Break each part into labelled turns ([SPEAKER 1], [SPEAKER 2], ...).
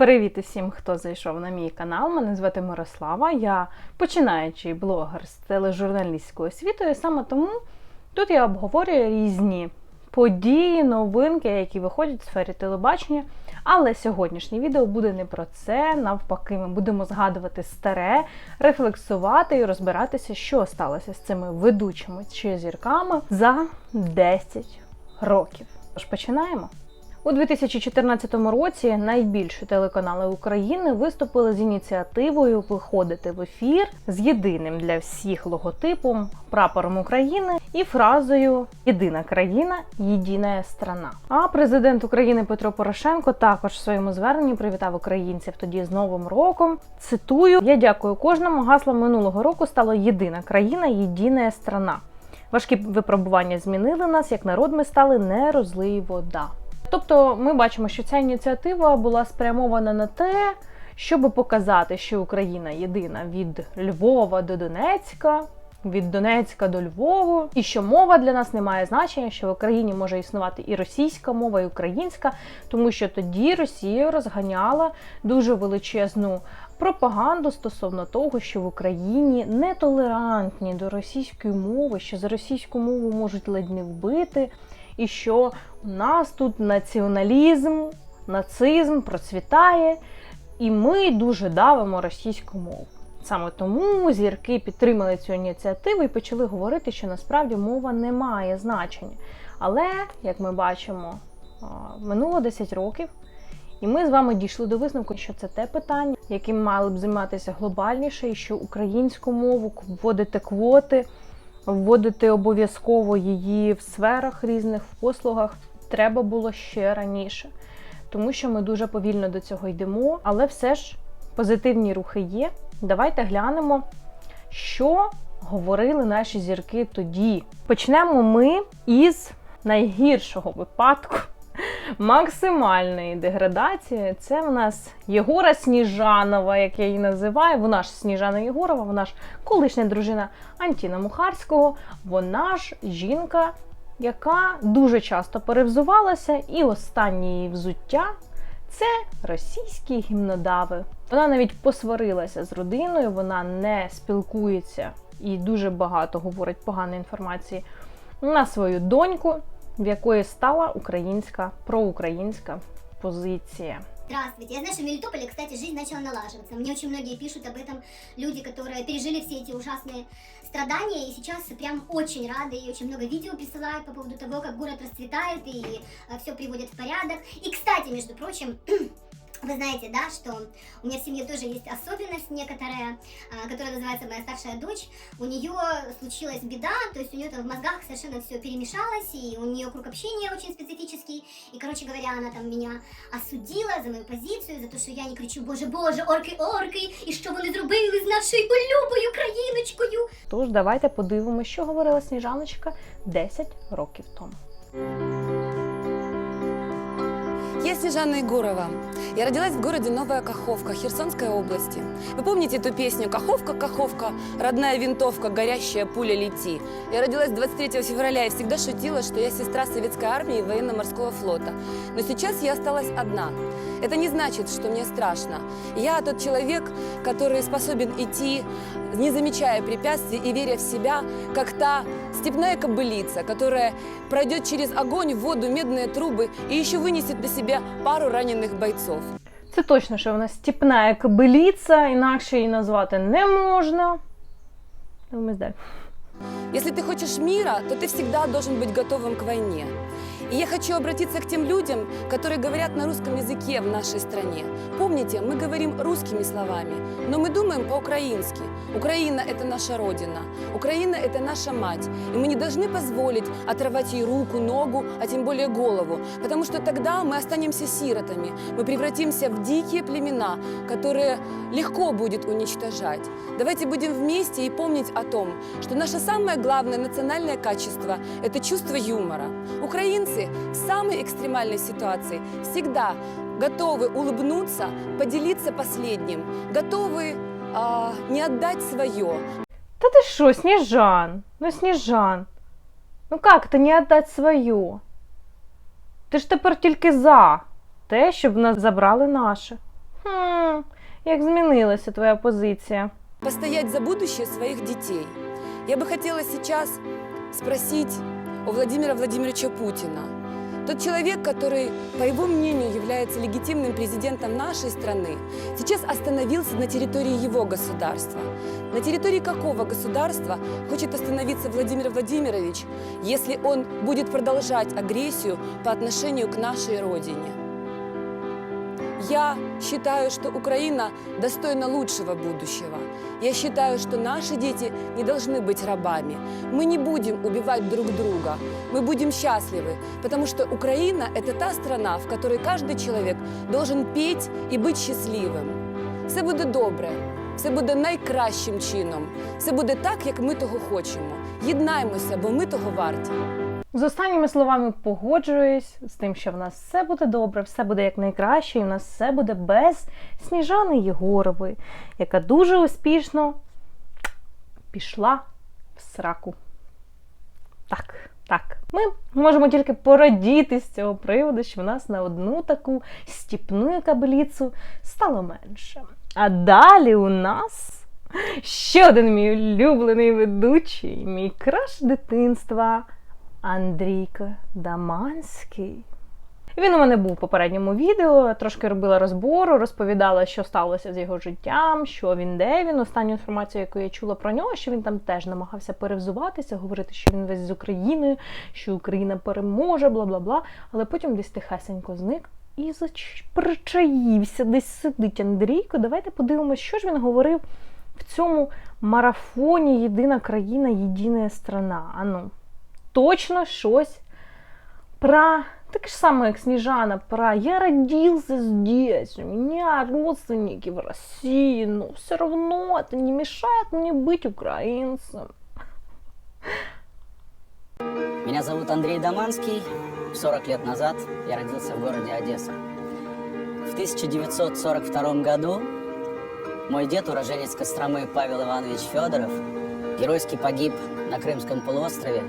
[SPEAKER 1] Привіт усім, хто зайшов на мій канал. Мене звати Мирослава. Я починаючий блогер з тележурналістською освітою. Саме тому тут я обговорюю різні події, новинки, які виходять в сфері телебачення. Але сьогоднішнє відео буде не про це. Навпаки, ми будемо згадувати старе, рефлексувати і розбиратися, що сталося з цими ведучими чи зірками за 10 років. Тож починаємо. У 2014 році найбільші телеканали України виступили з ініціативою виходити в ефір з єдиним для всіх логотипом, прапором України і фразою Єдина країна, єдина страна. А президент України Петро Порошенко також в своєму зверненні привітав українців тоді з Новим роком. Цитую: Я дякую кожному. Гаслом минулого року стало Єдина країна, єдина страна. Важкі випробування змінили нас, як народ ми стали не розлий вода. Тобто ми бачимо, що ця ініціатива була спрямована на те, щоб показати, що Україна єдина від Львова до Донецька, від Донецька до Львову, і що мова для нас не має значення, що в Україні може існувати і російська мова, і українська, тому що тоді Росія розганяла дуже величезну пропаганду стосовно того, що в Україні нетолерантні до російської мови, що за російську мову можуть ледь не вбити і що у нас тут націоналізм, нацизм процвітає, і ми дуже давимо російську мову. Саме тому зірки підтримали цю ініціативу і почали говорити, що насправді мова не має значення. Але, як ми бачимо, минуло 10 років, і ми з вами дійшли до висновку, що це те питання, яким мали б займатися глобальніше, і що українську мову вводити квоти вводити обов'язково її в сферах різних, в послугах треба було ще раніше, тому що ми дуже повільно до цього йдемо, але все ж позитивні рухи є. Давайте глянемо, що говорили наші зірки тоді. Почнемо ми із найгіршого випадку максимальної деградації. Це в нас Єгора Сніжанова, як я її називаю. Вона ж Сніжана Єгорова, вона ж колишня дружина Антіна Мухарського. Вона ж жінка, яка дуже часто перевзувалася, і останнє її взуття. Це російські гімнодави. Вона навіть посварилася з родиною, вона не спілкується і дуже багато говорить поганої інформації на свою доньку в якої стала українська проукраїнська позиція.
[SPEAKER 2] Здравствуйте. Я знаю, что в Мелитополе, кстати, жизнь начала налаживаться. Мне очень многие пишут об этом люди, которые пережили все эти ужасные страдания и сейчас прям очень рады и очень много видео присылают по поводу того, как город расцветает и э, все приводят в порядок. И, кстати, между прочим, Вы знаете, да, что у меня в семье тоже есть особенность некоторая, которая называется моя старшая дочь. У нее случилась беда, то есть у нее там в мозгах совершенно все перемешалось, и у нее круг общения очень специфический. И, короче говоря, она там меня осудила за мою позицию, за то, що я не кричу Боже, Боже, орки, орки, і що вони зробили з нашою улюбою країночкою.
[SPEAKER 1] Тож давайте подивимося, що говорила Сніжаночка 10 років тому.
[SPEAKER 3] Я Снежана Егорова. Я родилась в городе Новая Каховка, Херсонской области. Вы помните эту песню «Каховка, Каховка, родная винтовка, горящая пуля, лети». Я родилась 23 февраля и всегда шутила, что я сестра советской армии и военно-морского флота. Но сейчас я осталась одна. Это не значит, что мне страшно. Я тот человек, который способен идти, не замечая препятствий и веря в себя, как та степная кобылица, которая пройдет через огонь, воду, медные трубы и еще вынесет на себе пару ранених бойцов.
[SPEAKER 1] Це точно, що вона степна кобиліця, інакше її назвати не можна. Дивимось далі.
[SPEAKER 3] Если ты хочешь мира, то ты всегда должен быть готовым к войне. И я хочу обратиться к тем людям, которые говорят на русском языке в нашей стране. Помните, мы говорим русскими словами, но мы думаем по-украински. Украина – это наша родина, Украина – это наша мать. И мы не должны позволить оторвать ей руку, ногу, а тем более голову, потому что тогда мы останемся сиротами, мы превратимся в дикие племена, которые легко будет уничтожать. Давайте будем вместе и помнить о том, что наше самое главное национальное качество – это чувство юмора. Украинцы люди в самой экстремальной ситуации всегда готовы улыбнуться, поделиться последним, готовы а, не отдать свое.
[SPEAKER 1] Та ти що, Сніжан? Ну, Сніжан. Ну як то не віддати своє? Ти ж тепер тільки за те, щоб нас забрали наше. Хм, як змінилася твоя позиція?
[SPEAKER 3] постоять за будущее своих детей. Я бы хотела сейчас спросить у Владимира Владимировича Путина. Тот человек, который, по его мнению, является легитимным президентом нашей страны, сейчас остановился на территории его государства. На территории какого государства хочет остановиться Владимир Владимирович, если он будет продолжать агрессию по отношению к нашей родине? Я считаю, что Украина достойна лучшего будущего. Я считаю, что наши дети не должны быть рабами. Мы не будем убивать друг друга. Мы будем счастливы, потому что Украина – это та страна, в которой каждый человек должен петь и быть счастливим. Все буде добре, все буде найкращим чином. Все буде так, як ми того хочемо. Єднаймося, бо ми того варті.
[SPEAKER 1] З останніми словами погоджуюсь з тим, що в нас все буде добре, все буде як найкраще, і в нас все буде без Сніжани Єгорової, яка дуже успішно пішла в сраку. Так, так. Ми можемо тільки порадіти з цього приводу, що в нас на одну таку стіпну кабеліцу стало менше. А далі у нас ще один мій улюблений ведучий, мій краш дитинства. Андрійко Даманський. Він у мене був в попередньому відео, трошки робила розбору, розповідала, що сталося з його життям, що він де він. Останню інформацію, яку я чула про нього, що він там теж намагався перевзуватися, говорити, що він весь з Україною, що Україна переможе, бла бла бла. Але потім десь тихесенько зник і причаївся, десь сидить Андрійко. Давайте подивимося, що ж він говорив в цьому марафоні Єдина країна, єдина страна. Ану точно щось про так же самое, як Снежана, про «я родился здесь, у меня родственники в России, но все равно это не мешает мне быть украинцем».
[SPEAKER 4] Меня зовут Андрей Доманский. 40 лет назад я родился в городе Одесса. В 1942 году мой дед, уроженец Костромы Павел Иванович Федоров, геройски погиб на Крымском полуострове,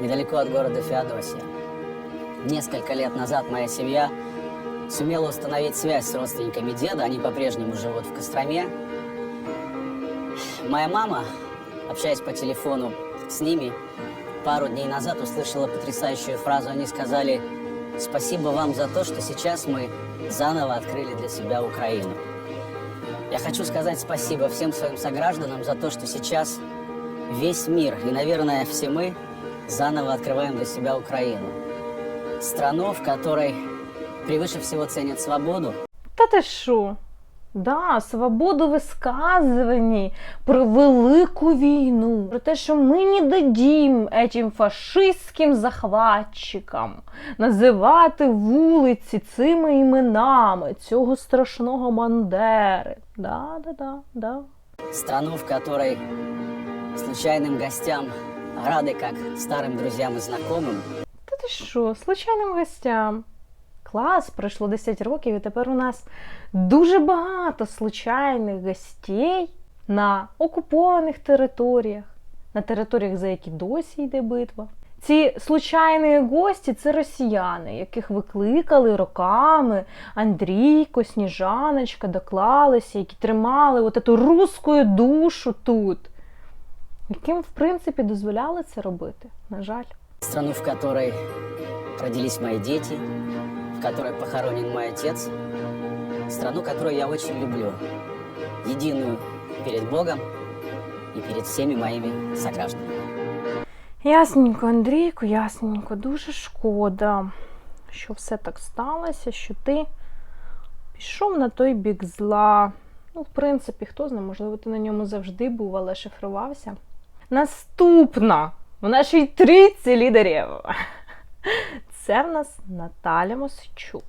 [SPEAKER 4] недалеко от города Феодосия. Несколько лет назад моя семья сумела установить связь с родственниками деда, они по-прежнему живут в Костроме. Моя мама, общаясь по телефону с ними, пару дней назад услышала потрясающую фразу. Они сказали «Спасибо вам за то, что сейчас мы заново открыли для себя Украину». Я хочу сказать спасибо всем своим согражданам за то, что сейчас весь мир и, наверное, все мы заново открываем для себя Украину. Страну, в которой превыше всего ценят свободу,
[SPEAKER 1] Та ти що? Да, свободу висказуванні про велику війну, про те, що ми не дадім этим фашистським захватчикам називати вулиці цими іменами цього страшного Бандери. Да, да, да, да.
[SPEAKER 4] страну, в которой случайным гостям рады как старым друзьям и знакомым,
[SPEAKER 1] Та ти що, случайним гостям. Клас, пройшло 10 років, і тепер у нас дуже багато случайних гостей на окупованих територіях, на територіях, за які досі йде битва. Ці случайні гості це росіяни, яких викликали роками Андрійко, Сніжаночка, доклалися, які тримали от эту русську душу тут, яким, в принципі, дозволяли це робити. На жаль.
[SPEAKER 4] страну, в которой родились мои дети, в которой похоронен мой отец, страну, которую я очень люблю, единую перед Богом и перед всеми моими согражданами.
[SPEAKER 1] Ясненько, Андрійку, ясненько, дуже шкода, що все так сталося, що ти пішов на той бік зла. Ну, в принципі, хто знає, можливо, ти на ньому завжди був, але шифрувався. Наступна в нашій трійці лідерів. Це в нас Наталя Мосичук.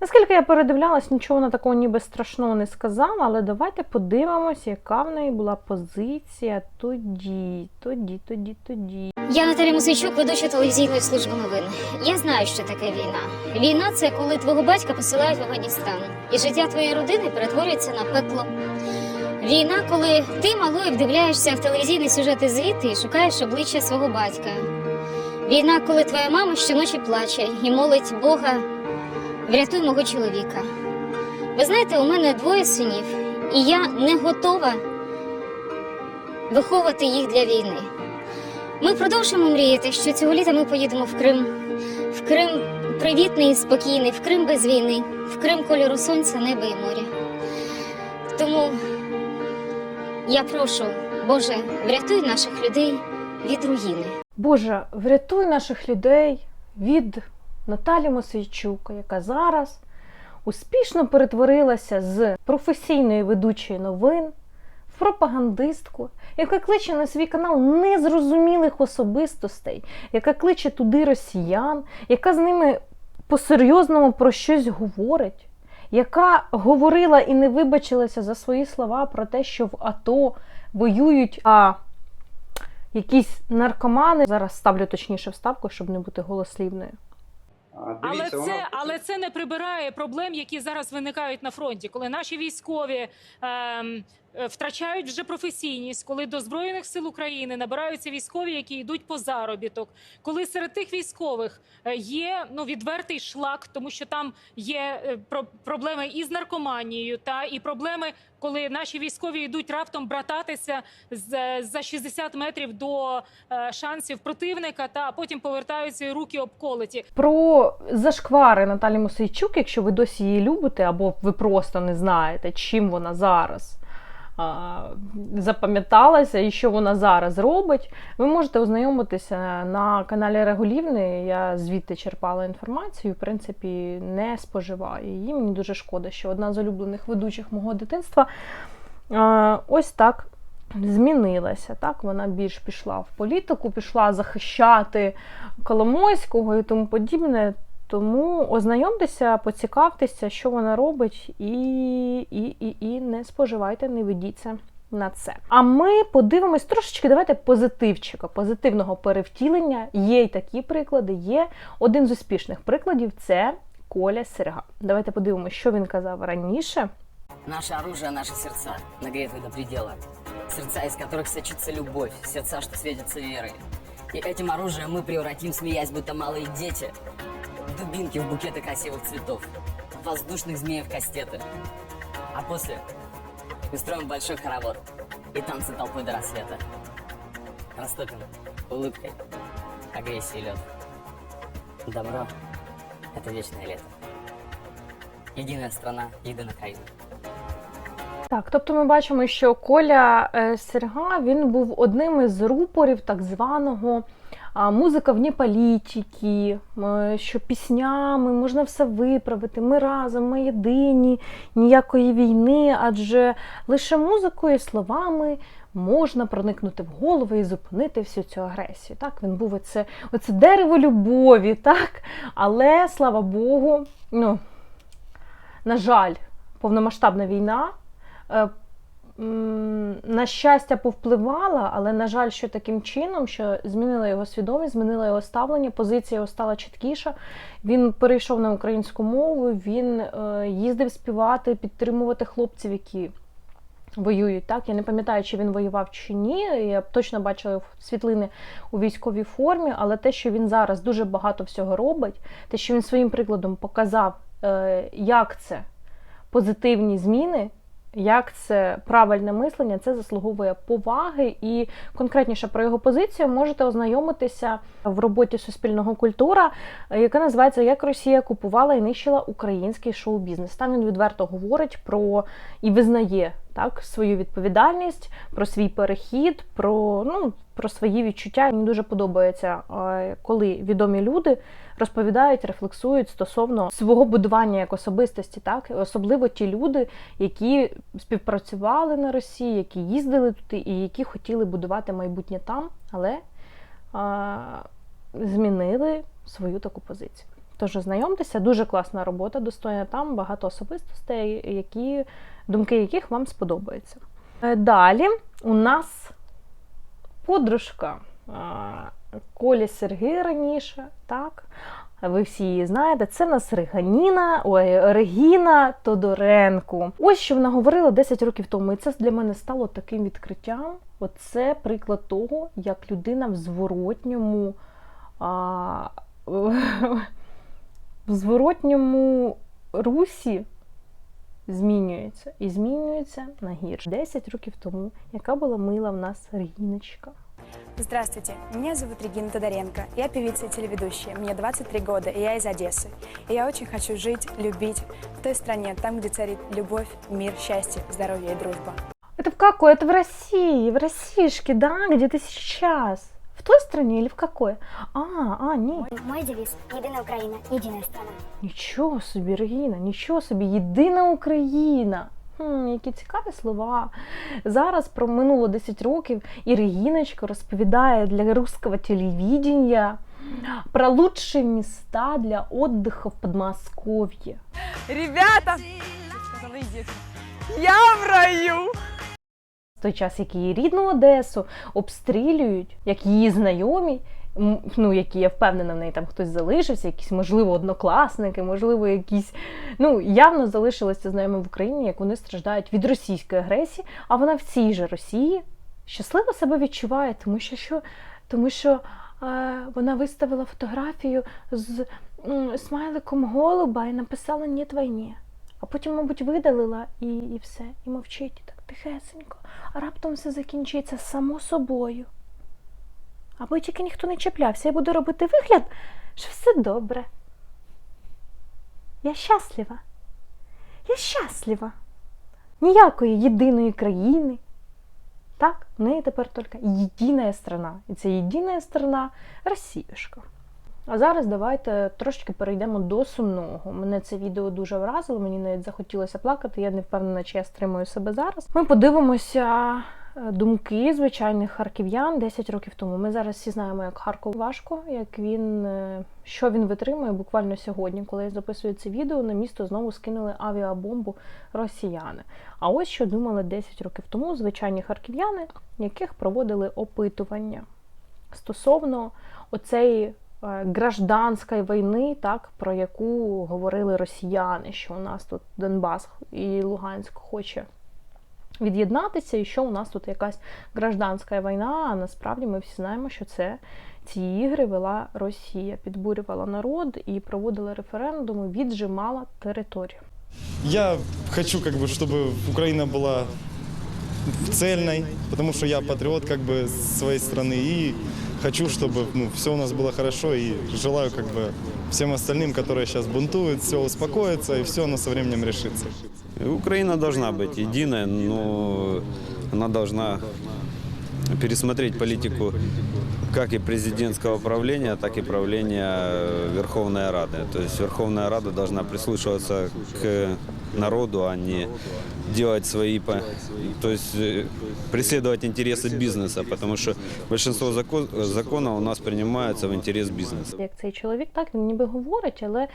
[SPEAKER 1] Наскільки я передивлялась, нічого вона такого ніби страшного не сказала, але давайте подивимось, яка в неї була позиція тоді, тоді, тоді, тоді.
[SPEAKER 5] Я Наталя Мосичук, ведуча телевізійної служби новин. Я знаю, що таке війна. Війна це коли твого батька посилають в Афганістан, і життя твоєї родини перетворюється на пекло. Війна, коли ти малою вдивляєшся в телевізійні сюжети звідти і шукаєш обличчя свого батька. Війна, коли твоя мама щоночі плаче і молить Бога, врятуй мого чоловіка. Ви знаєте, у мене двоє синів, і я не готова виховувати їх для війни. Ми продовжуємо мріяти, що цього літа ми поїдемо в Крим. В Крим привітний і спокійний, в Крим без війни, в Крим кольору сонця, неба і моря. Тому я прошу, Боже, врятуй наших людей від руїни.
[SPEAKER 1] Боже, врятуй наших людей від Наталі Мосейчук, яка зараз успішно перетворилася з професійної ведучої новин в пропагандистку, яка кличе на свій канал незрозумілих особистостей, яка кличе туди росіян, яка з ними по-серйозному про щось говорить, яка говорила і не вибачилася за свої слова про те, що в АТО воюють. а якісь наркомани. Зараз ставлю точніше вставку, щоб не бути голослівною.
[SPEAKER 6] Але це, але це не прибирає проблем, які зараз виникають на фронті, коли наші військові ем, втрачають вже професійність, коли до збройних сил України набираються військові, які йдуть по заробіток, коли серед тих військових е, є ну відвертий шлак, тому що там є е, про- проблеми із наркоманією, та і проблеми, коли наші військові йдуть раптом брататися з за 60 метрів до е, шансів противника, та потім повертаються і руки обколоті.
[SPEAKER 1] Про зашквари Наталі Мосейчук, якщо ви досі її любите, або ви просто не знаєте, чим вона зараз запам'яталася і що вона зараз робить, ви можете ознайомитися на каналі Регулівни. Я звідти черпала інформацію, в принципі, не споживаю її. Мені дуже шкода, що одна з улюблених ведучих мого дитинства ось так змінилася. Так, вона більш пішла в політику, пішла захищати Коломойського і тому подібне. Тому ознайомтеся, поцікавтеся, що вона робить, і, і, і, і не споживайте, не ведіться на це. А ми подивимось трошечки, давайте позитивчика, позитивного перевтілення. Є й такі приклади. Є один з успішних прикладів це Коля Серга. Давайте подивимось, що він казав раніше.
[SPEAKER 4] Наше оружие, наши сердца нагретые до предела. Сердца, из которых сочится любовь, сердца, что светятся верой. И этим оружием мы превратим, смеясь, будто малые дети, дубинки в букеты красивых цветов, воздушных змеев в кастеты. А после устроим большой хоровод и танцы толпой до рассвета. Растопим улыбкой агрессии лед. Добро — это вечное лето. Единая страна, единая краина.
[SPEAKER 1] Так, тобто ми бачимо, що Коля е, Серга він був одним із рупорів так званого а, музика вні політики, що піснями можна все виправити. Ми разом, ми єдині, ніякої війни, адже лише музикою і словами. Можна проникнути в голову і зупинити всю цю агресію. Так, він був оце, оце дерево любові, так? Але слава Богу, ну, на жаль, повномасштабна війна е, на щастя повпливала, але на жаль, що таким чином, що змінила його свідомість, змінила його ставлення, позиція його стала чіткіша. Він перейшов на українську мову, він е, їздив співати, підтримувати хлопців, які. Воюють так. Я не пам'ятаю, чи він воював чи ні. Я точно бачила світлини у військовій формі, але те, що він зараз дуже багато всього робить, те, що він своїм прикладом показав, е, як це позитивні зміни, як це правильне мислення, це заслуговує поваги. І конкретніше про його позицію можете ознайомитися в роботі Суспільного культура, яка називається Як Росія купувала і нищила український шоу-бізнес. Там він відверто говорить про і визнає так свою відповідальність, про свій перехід, про ну. Про свої відчуття мені дуже подобається, е, коли відомі люди розповідають, рефлексують стосовно свого будування як особистості, так особливо ті люди, які співпрацювали на Росії, які їздили туди і які хотіли будувати майбутнє там, але а, змінили свою таку позицію. Тож знайомтеся, дуже класна робота, достойна там, багато особистостей, які, думки яких вам сподобаються. Е, Далі у нас подружка а, Колі Сергій раніше, так? Ви всі її знаєте, це в нас Реганіна, ой, Регіна Тодоренко. Ось що вона говорила 10 років тому, і це для мене стало таким відкриттям. Оце приклад того, як людина в зворотньому, а, в зворотньому русі змінюється і змінюється на гірше. 10 років тому, яка була мила в нас Регіночка.
[SPEAKER 7] Здравствуйте, меня зовут Регина Тодоренко. Я певица и телеведущая. Мне 23 года, и я из Одессы. И я очень хочу жить, любить в той стране, там, где царит любовь, мир, счастье, здоровье и дружба.
[SPEAKER 1] Это в какой? Это в России, в Россишке, да, где ты сейчас. В той стране или в какой? А, а, ні.
[SPEAKER 2] Мой девиз – Единая Украина, единая страна.
[SPEAKER 1] Нічого собі, Регіна, нічого собі, єдина Україна. Хм, які цікаві слова. Зараз про минуло 10 років і Регіночка розповідає для русского телевидения про лучшие места для отдыха в Подмосковье.
[SPEAKER 7] Ребята! Я в раю!
[SPEAKER 1] Той час, як її рідну Одесу обстрілюють, як її знайомі, ну які я впевнена, в неї там хтось залишився, якісь, можливо, однокласники, можливо, якісь ну явно залишилися знайомі в Україні, як вони страждають від російської агресії, а вона в цій же Росії щасливо себе відчуває, тому що, що тому що е, вона виставила фотографію з смайликом голуба і написала «Нєт війні». А потім, мабуть, видалила і, і все, і мовчить так тихесенько. А раптом все закінчиться само собою. Аби тільки ніхто не чіплявся, я буду робити вигляд, що все добре. Я щаслива. Я щаслива. Ніякої єдиної країни. Так, в неї тепер тільки єдина страна. І це єдина страна Росіюшка. А зараз давайте трошки перейдемо до сумного. Мене це відео дуже вразило, мені навіть захотілося плакати. Я не впевнена, чи я стримую себе зараз. Ми подивимося е, думки звичайних харків'ян 10 років тому. Ми зараз всі знаємо, як Харков важко, як він е, що він витримує буквально сьогодні, коли я записую це відео, на місто знову скинули авіабомбу росіяни. А ось що думали 10 років тому звичайні харків'яни, яких проводили опитування стосовно оцеї гражданської війни, так, про яку говорили росіяни, що у нас тут Донбас і Луганськ хоче від'єднатися, і що у нас тут якась гражданська війна. А насправді ми всі знаємо, що це ці ігри вела Росія, підбурювала народ і проводила референдуми, віджимала територію.
[SPEAKER 8] Я хочу, как бы, чтобы Украина была цельной, потому что я патриот как бы своей страны и хочу, чтобы ну, все у нас было хорошо и желаю как бы всем остальным, которые сейчас бунтуют, все успокоится и все оно со временем решится.
[SPEAKER 9] Украина должна быть единая, но она должна пересмотреть политику как и президентского правления, так и правления э, Верховной Рады. То есть Верховная Рада должна прислушиваться к народу, а не делать свои, по- то есть э, преследовать интересы бизнеса, потому что большинство зако- законов у нас принимаются в интерес бизнеса.
[SPEAKER 1] Як цей чоловік, так він ніби говорить, але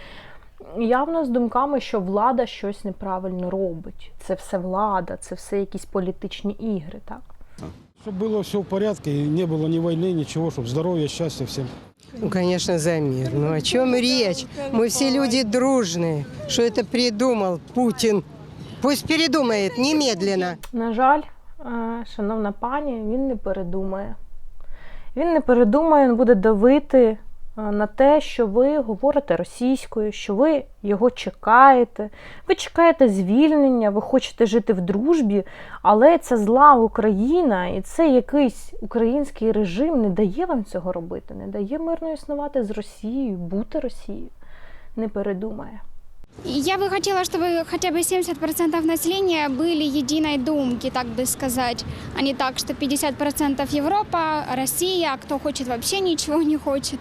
[SPEAKER 1] явно з думками, що влада щось неправильно робить. Це все влада, це все якісь політичні ігри, так?
[SPEAKER 10] Чтобы было все в порядке, и не было ни войны, ничего, чтобы здоровья, счастья всем.
[SPEAKER 11] Ну, конечно, за мир. Ну о чем речь? Мы все люди дружные. Что это придумал Путин? Пусть передумает немедленно.
[SPEAKER 1] На жаль, е, шановна пані, він не передумає. Він не передумає, він буде давити е, на те, що ви говорите російською, що ви його чекаєте. Ви чекаєте звільнення, ви хочете жити в дружбі, але ця зла Україна і цей якийсь український режим не дає вам цього робити, не дає мирно існувати з Росією, бути Росією. Не передумає.
[SPEAKER 12] Я бы хотела, чтобы хотя бы 70% населения были единой думки, так бы сказать, а не так, что 50% Европа, Россия, а кто хочет вообще ничего не хочет.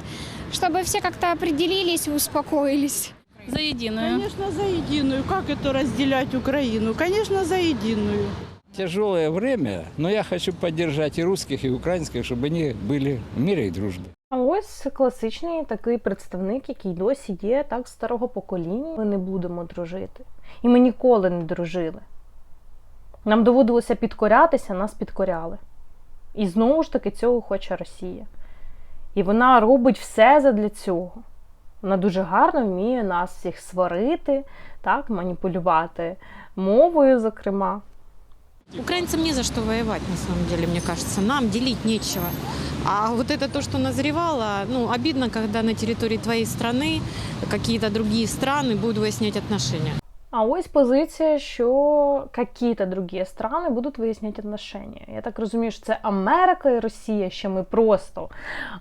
[SPEAKER 12] Чтобы все как-то определились и успокоились.
[SPEAKER 6] За єдиною.
[SPEAKER 13] Конечно, за единую. Как это разделять Украину? Конечно, за единую.
[SPEAKER 14] Тяжелое время, но я хочу поддержать и русских, и украинских, чтобы они были в мире и дружбе.
[SPEAKER 1] А ось класичний такий представник, який досі є так старого покоління. Ми не будемо дружити. І ми ніколи не дружили. Нам доводилося підкорятися, нас підкоряли. І знову ж таки цього хоче Росія. І вона робить все задля цього. Вона дуже гарно вміє нас всіх сварити, так, маніпулювати мовою, зокрема.
[SPEAKER 13] Украинцам не за что воевать, на самом деле, мне кажется. Нам делить нечего. А вот это то, что назревало, ну, обидно, когда на территории твоей страны какие-то другие страны будут выяснять отношения.
[SPEAKER 1] А ось позиція, що какие-то другі страни будуть виясняти отношення. Я так розумію, що це Америка і Росія, що ми просто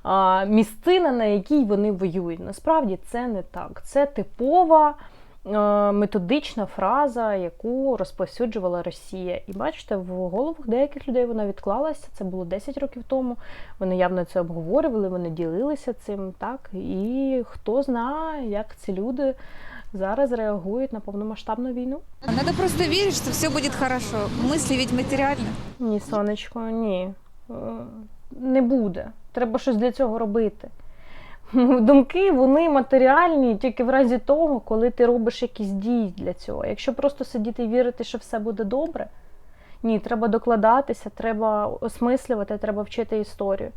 [SPEAKER 1] а, місцина, на якій вони воюють. Насправді це не так. Це типова е, методична фраза, яку розповсюджувала Росія. І бачите, в головах деяких людей вона відклалася. Це було 10 років тому. Вони явно це обговорювали, вони ділилися цим. Так і хто знає, як ці люди зараз реагують на повномасштабну війну.
[SPEAKER 15] Надо просто верить, что все будет хорошо. Мысли ведь материальны.
[SPEAKER 1] Ні, сонечко, ні. Е, Не буде. Треба щось для цього робити. Думки вони матеріальні тільки в разі того, коли ти робиш якісь дії для цього. Якщо просто сидіти і вірити, що все буде добре, ні, треба докладатися, треба осмислювати, треба вчити історію.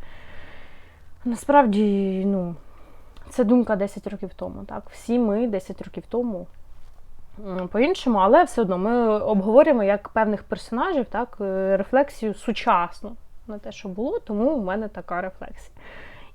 [SPEAKER 1] Насправді, ну, це думка 10 років тому. Так? Всі ми 10 років тому по-іншому, але все одно ми обговорюємо як певних персонажів, так, е, рефлексію сучасну на те, що було, тому у мене така рефлексія.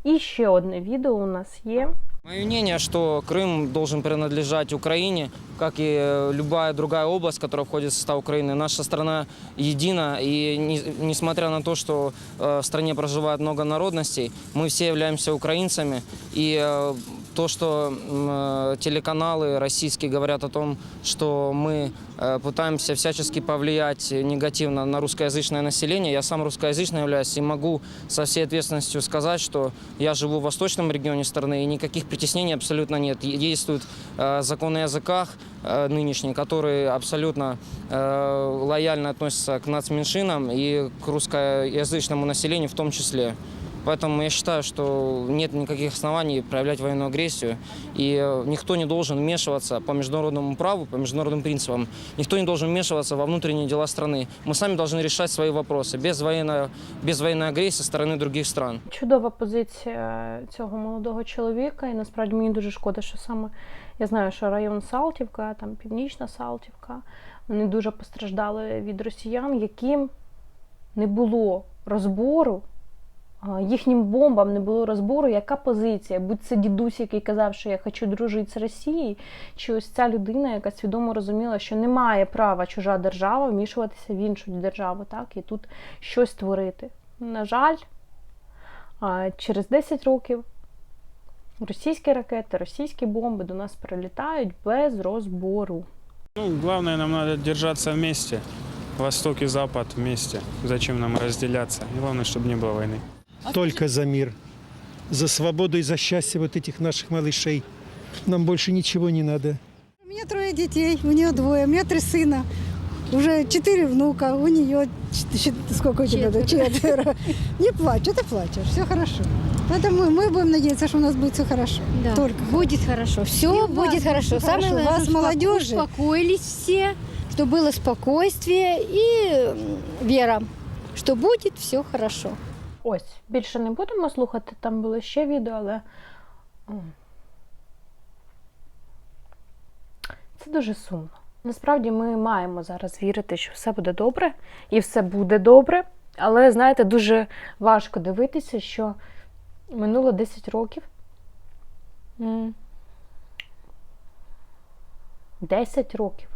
[SPEAKER 1] І ще одне відео у нас є.
[SPEAKER 16] Мое мнение, что Крым должен принадлежать Украине, как и э, любая другая область, которая входит в состав Украины. Наша страна едина, и не- несмотря на то, что э, в стране проживает много народностей, мы все являемся украинцами. И э, то, что э, телеканалы российские говорят о том, что мы э, пытаемся всячески повлиять негативно на русскоязычное население, я сам русскоязычный являюсь и могу со всей ответственностью сказать, что я живу в восточном регионе страны, и никаких притеснений абсолютно нет. Е- Действуют э, законы о языках э, нынешние, которые абсолютно э, лояльно относятся к нацменьшинам и к русскоязычному населению в том числе. Поэтому я считаю, что нет никаких оснований проявлять военную агрессию, и э, никто не должен вмешиваться по международному праву, по международным принципам. Никто не должен вмешиваться во внутренние дела страны. Мы сами должны решать свои вопросы без военной, без военной агрессии со стороны других стран.
[SPEAKER 1] Чудова позиція цього молодого чоловіка, і насправді мені дуже шкода, що саме я знаю, що район Салтівка, там Північна Салтівка, вони дуже постраждали від росіян, яким не було розбору. а, Їхнім бомбам не було розбору, яка позиція, будь це дідусь, який казав, що я хочу дружити з Росією, чи ось ця людина, яка свідомо розуміла, що не має права чужа держава вмішуватися в іншу державу, так, і тут щось творити. На жаль, а, через 10 років російські ракети, російські бомби до нас прилітають без розбору.
[SPEAKER 17] Ну, главное, нам надо держаться вместе. Восток и Запад вместе. Зачем нам разделяться? И главное, чтобы не было войны.
[SPEAKER 18] Только за мир, за свободу и за счастье вот этих наших малышей. Нам больше ничего не надо.
[SPEAKER 19] У меня трое детей, у нее двое, у меня три сына. Уже четыре внука, у нее сколько у тебя? да? Четверо. Не плачь, что ты плачешь, все хорошо. Поэтому мы будем надеяться, что у нас будет все хорошо.
[SPEAKER 20] Да.
[SPEAKER 19] Только.
[SPEAKER 20] Будет хорошо. Все будет
[SPEAKER 19] вас
[SPEAKER 20] хорошо.
[SPEAKER 19] будет
[SPEAKER 20] Самое
[SPEAKER 19] хорошо.
[SPEAKER 20] главное,
[SPEAKER 19] Вас, молодежи.
[SPEAKER 20] успокоились все, чтобы было спокойствие и вера, что будет все хорошо.
[SPEAKER 1] Ось, більше не будемо слухати, там було ще відео, але. Це дуже сумно. Насправді ми маємо зараз вірити, що все буде добре, і все буде добре. Але, знаєте, дуже важко дивитися, що минуло 10 років. 10 років.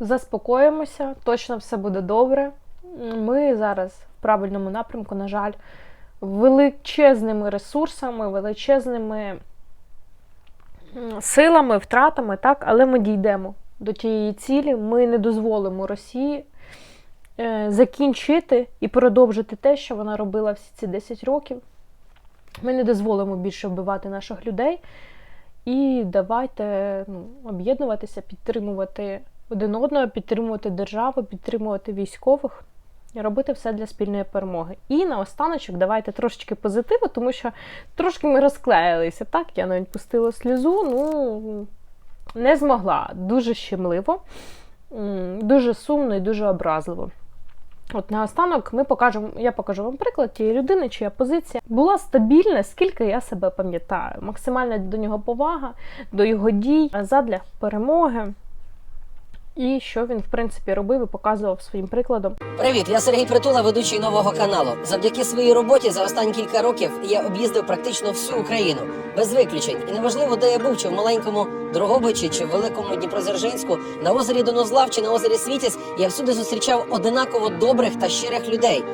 [SPEAKER 1] Заспокоїмося, точно все буде добре. Ми зараз в правильному напрямку, на жаль, величезними ресурсами, величезними силами, втратами, так, але ми дійдемо до тієї цілі. Ми не дозволимо Росії е, закінчити і продовжити те, що вона робила всі ці 10 років. Ми не дозволимо більше вбивати наших людей. І давайте ну, об'єднуватися, підтримувати один одного, підтримувати державу, підтримувати військових робити все для спільної перемоги. І наостаночок давайте трошечки позитиву, тому що трошки ми розклеїлися. Так, я навіть пустила сльозу, ну не змогла. Дуже щемливо, дуже сумно і дуже образливо. От наостанок ми покажемо, я покажу вам приклад тієї людини, чия позиція була стабільна, скільки я себе пам'ятаю. Максимальна до нього повага, до його дій задля перемоги. І що він, в принципі, робив і показував своїм прикладом.
[SPEAKER 21] Привіт, я Сергій Притула, ведучий нового каналу. Завдяки своїй роботі за останні кілька років я об'їздив практично всю Україну без виключень. І неважливо, де я був, чи в маленькому Дрогобичі, чи в великому Дніпродзержинську, на озері Донозлав чи на озері Світязь, я всюди зустрічав одинаково добрих та щирих людей.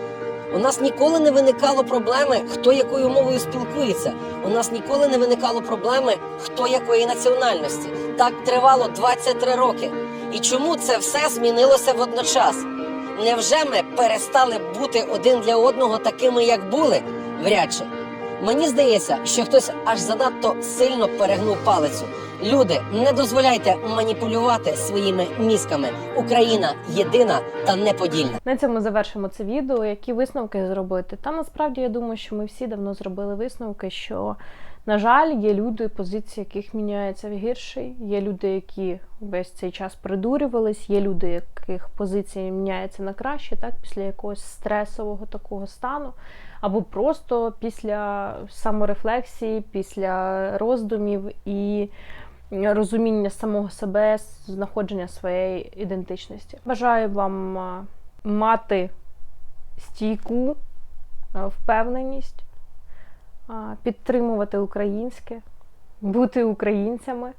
[SPEAKER 21] У нас ніколи не виникало проблеми, хто якою мовою спілкується. У нас ніколи не виникало проблеми, хто якої національності. Так тривало 23 роки. І чому це все змінилося водночас? Невже ми перестали бути один для одного такими, як були? Вряд чи. Мені здається, що хтось аж занадто сильно перегнув палицю. Люди, не дозволяйте маніпулювати своїми мізками. Україна єдина та неподільна.
[SPEAKER 1] На цьому завершимо це відео. Які висновки зробити? Та насправді я думаю, що ми всі давно зробили висновки, що, на жаль, є люди, позиції яких міняються в гірший. Є люди, які весь цей час придурювались, є люди, яких позиції міняються на краще, так, після якогось стресового такого стану, або просто після саморефлексії, після роздумів і розуміння самого себе, знаходження своєї ідентичності. Бажаю вам мати стійку впевненість, підтримувати українське, бути українцями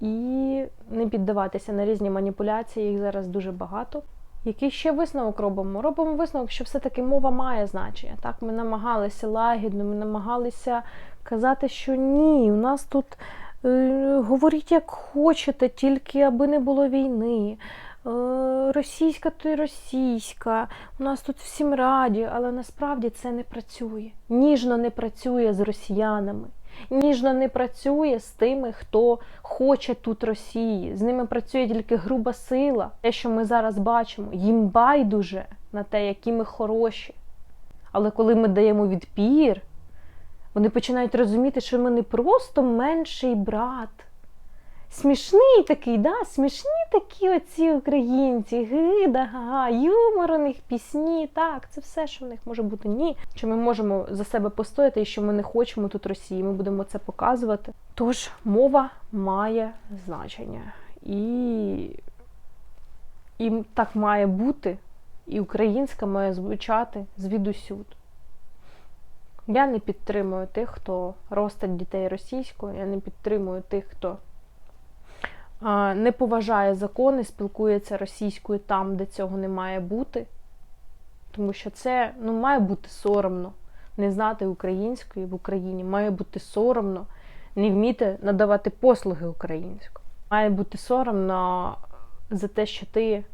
[SPEAKER 1] і не піддаватися на різні маніпуляції, їх зараз дуже багато. Який ще висновок робимо? Робимо висновок, що все-таки мова має значення. Так, ми намагалися лагідно, ми намагалися казати, що ні, у нас тут е, говоріть як хочете, тільки аби не було війни. Е, російська то й російська, у нас тут всім раді, але насправді це не працює. Ніжно не працює з росіянами. Ніжно не працює з тими, хто хоче тут Росії. З ними працює тільки груба сила. Те, що ми зараз бачимо, їм байдуже на те, які ми хороші. Але коли ми даємо відпір, вони починають розуміти, що ми не просто менший брат. Смішний такий, да? смішні такі оці українці, гида, га, юмор у них, пісні, так, це все, що в них може бути. Ні. Що ми можемо за себе постояти і що ми не хочемо тут Росії, ми будемо це показувати. Тож мова має значення. І, і так має бути, і українська має звучати звідусюд. Я не підтримую тих, хто ростить дітей російською, я не підтримую тих, хто не поважає закони, спілкується російською там, де цього не має бути. Тому що це ну, має бути соромно не знати української в Україні, має бути соромно не вміти надавати послуги українською. Має бути соромно за те, що ти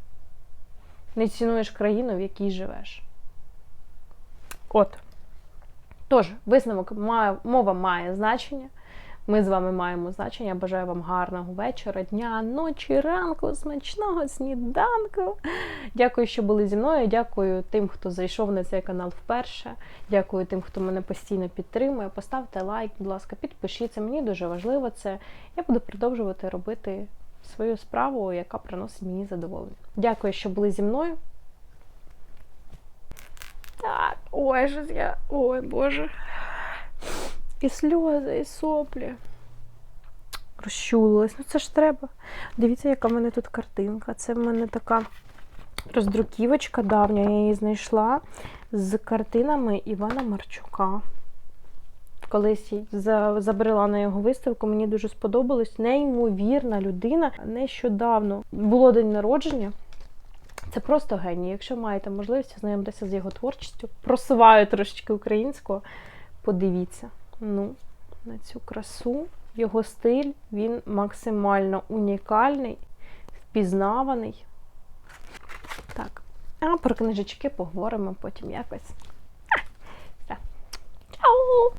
[SPEAKER 1] не цінуєш країну, в якій живеш. От. Тож, висновок мова має значення. Ми з вами маємо значення. Я бажаю вам гарного вечора, дня, ночі, ранку, смачного сніданку. Дякую, що були зі мною. Дякую тим, хто зайшов на цей канал вперше. Дякую тим, хто мене постійно підтримує. Поставте лайк, будь ласка, підпишіться. Мені дуже важливо це. Я буду продовжувати робити свою справу, яка приносить мені задоволення. Дякую, що були зі мною. Так, ой, щось я. Ой, Боже. І сльози, і соплі. Розчулилась. Ну це ж треба. Дивіться, яка в мене тут картинка. Це в мене така роздруківочка давня. Я її знайшла з картинами Івана Марчука. Колись за- забрала на його виставку, мені дуже сподобалось. Неймовірна людина. Нещодавно було день народження. Це просто геній. Якщо маєте можливість ознайомитися з його творчістю, просуваю трошечки українського, подивіться ну, на цю красу. Його стиль, він максимально унікальний, впізнаваний. Так, а про книжечки поговоримо потім якось. Чао!